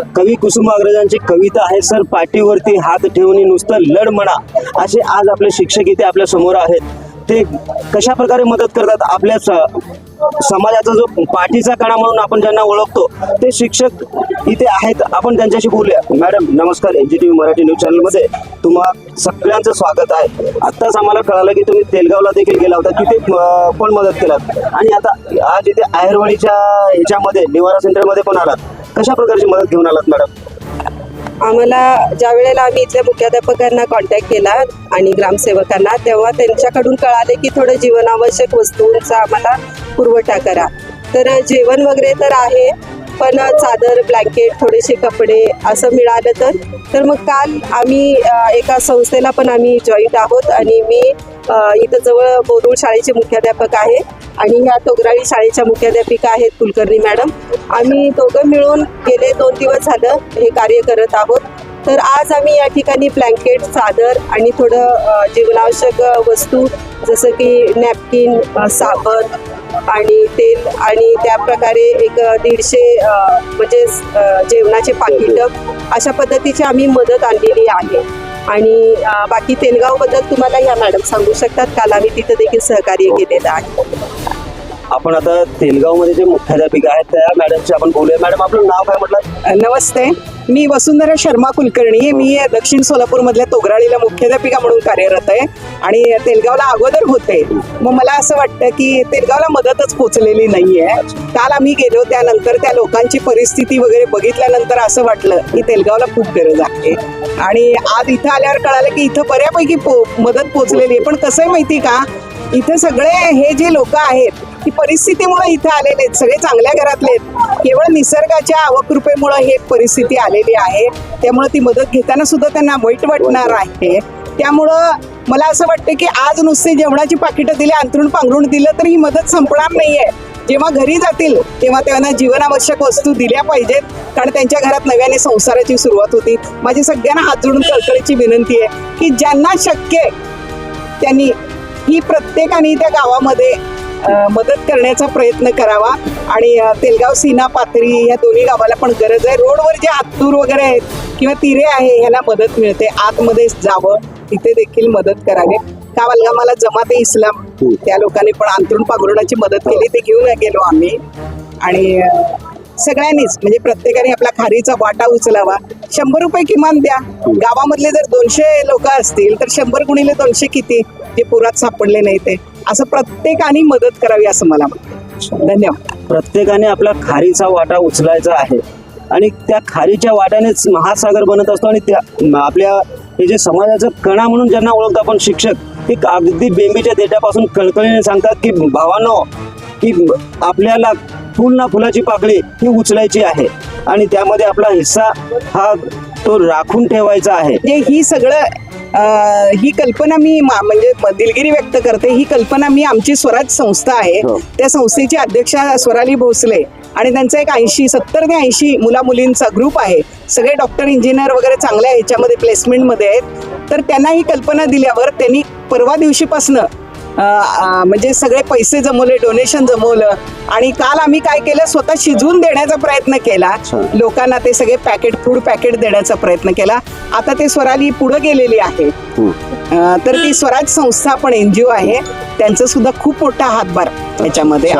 कवी कुसुमाग्रजांची कविता आहे सर. पाठीवरती हात ठेवून नुसतं लढ म्हणा असे आज आपले शिक्षक इथे आपल्यासमोर आहेत. ते कशा प्रकारे मदत करतात आपल्या स- समाजाचा जो पाठीचा कणा म्हणून आपण ज्यांना ओळखतो ते शिक्षक इथे आहेत. आपण त्यांच्याशी बोलूया. मॅडम नमस्कार. N G T V Marathi news चॅनलमध्ये तुम्हा सगळ्यांचं स्वागत आहे. आत्ताच आम्हाला कळालं की तुम्ही तेलगावला देखील गेला होता. तिथे पण मदत केलात आणि आता आज इथे आहेरवाडीच्या ह्याच्यामध्ये निवारा सेंटरमध्ये पण आलात? कशा प्रकारची मदत घेऊन आलात मॅडम? आम्हाला ज्या वेळेला आम्ही इथल्या मुख्याध्यापकांना कॉन्टॅक्ट केला आणि ग्रामसेवकांना तेव्हा त्यांच्याकडून कळाले की थोडं जीवनावश्यक वस्तूंचा आम्हाला पुरवठा करा. तर जेवण वगैरे तर आहे पण चादर ब्लँकेट थोडेसे कपडे असं मिळालं तर. तर मग काल आम्ही एका संस्थेला पण आम्ही जॉईंट आहोत आणि मी इथं जवळ बोरुळ शाळेचे मुख्याध्यापक आहे. आणि ह्या तोगराळी शाळेच्या मुख्याध्यापिका आहेत कुलकर्णी मॅडम. आम्ही दोघं मिळून गेले दोन दिवस झालं हे कार्य करत आहोत. तर आज आम्ही या ठिकाणी ब्लँकेट चादर आणि थोडं जीवनावश्यक वस्तू जसं की नॅपकिन साबण आणि तेल आणि त्या प्रकारे एक दीडशे म्हणजे जेवणाचे पाकिटं अशा पद्धतीची आम्ही मदत आणलेली आहे. आणि बाकी तेलगावबद्दल तुम्हाला या मॅडम सांगू शकतात. काल आम्ही तिथं देखील सहकार्य केलेलं आहे. आपण आता तेलगावमध्ये जे मुख्याध्यापिका आहेत त्या मॅडमशी आपण बोलूया. मॅडम आपलं नाव काय म्हटलं? नमस्ते. मी वसुंधरा शर्मा कुलकर्णी मी दक्षिण सोलापूरमधल्या तोगराळीला मुख्याध्यापिका म्हणून कार्यरत आहे आणि तेलगावला अगोदर होते. मग मला असं वाटतं की तेलगावला मदतच पोचलेली नाहीये. काल आम्ही गेलो त्यानंतर त्या लोकांची परिस्थिती वगैरे बघितल्यानंतर असं वाटलं की तेलगावला खूप गरज आहे. आणि आज इथं आल्यावर कळालं की इथं बऱ्यापैकी पो मदत पोचलेली आहे. पण कसं आहे माहिती का? इथे सगळे हे जे लोक आहेत ती परिस्थितीमुळे इथे आलेले आहेत सगळे चांगल्या घरातले आहेत. केवळ निसर्गाच्या अवकृपेमुळे हे परिस्थिती आलेली आहे. त्यामुळे ती मदत घेताना सुद्धा त्यांना वाईट वाटणार आहे. त्यामुळं मला असं वाटतं की आज नुसते जेवणाची पाकिटं दिली अंतरून पांघरून दिलं तर ही मदत संपणार नाहीये. जेव्हा घरी जातील तेव्हा त्यांना जीवनावश्यक वस्तू दिल्या पाहिजेत. कारण त्यांच्या घरात नव्याने संसाराची सुरुवात होती. माझी सगळ्यांना हात जोडून कळकळीची विनंती आहे की ज्यांना शक्य आहे त्यांनी ही प्रत्येकाने त्या गावामध्ये मदत करण्याचा प्रयत्न करावा. आणि तेलगाव सीना पाथरी या दोन्ही गावाला पण गरज आहे. रोडवर जे आतूर वगैरे आहेत किंवा तिरे आहे ह्याला मदत मिळते. आतमध्ये जावं तिथे देखील मदत करावी. काल मला जमाते इस्लाम त्या लोकांनी पण अंतरुण पांघरुणाची मदत केली ते घेऊन गेलो आम्ही. आणि सगळ्यांनीच म्हणजे प्रत्येकाने आपला खारीचा वाटा उचलावा. शंभर रुपये किमान द्या. गावामधले जर दोनशे लोक असतील तर शंभर गुणिले दोनशे किती? ते पुरात सापडले नाही ते. असं प्रत्येकाने मदत करावी असं मला वाटतं. धन्यवाद. प्रत्येकाने आपला खारीचा वाटा उचलायचा आहे. आणि त्या खारीच्या वाट्यानेच महासागर बनत असतो आणि त्या आपल्या हे जे समाजाचं कणा म्हणून ज्यांना ओळखतो आपण शिक्षक ते अगदी बेंबीच्या देठापासून कळकळीने सांगतात की भावानो की आपल्याला फुल ना फुलाची पाकळी ही उचलायची आहे. आणि त्यामध्ये आपला हिस्सा हा तो राखून ठेवायचा आहे. म्हणजे ही सगळं ही कल्पना मी म्हणजे दिलगिरी व्यक्त करते. ही कल्पना मी आमची स्वराज संस्था आहे. हो. त्या संस्थेची अध्यक्षा स्वराली भोसले आणि त्यांचा एक ऐंशी सत्तर ते ऐंशी मुला मुलींचा ग्रुप आहे. सगळे डॉक्टर इंजिनियर वगैरे चांगल्या ह्याच्यामध्ये प्लेसमेंटमध्ये आहेत. तर त्यांना ही कल्पना दिल्यावर त्यांनी परवा दिवशीपासनं म्हणजे सगळे पैसे जमवले डोनेशन जमवलं. आणि काल आम्ही काय केलं? स्वतः शिजवून देण्याचा प्रयत्न केला. लोकांना ते सगळे पॅकेट फूड पॅकेट देण्याचा प्रयत्न केला. आता ते स्वराली पुढे गेलेली आहे. तर ती स्वराज संस्था पण एनजीओ आहे. त्यांचं सुद्धा खूप मोठा हातभार त्याच्यामध्ये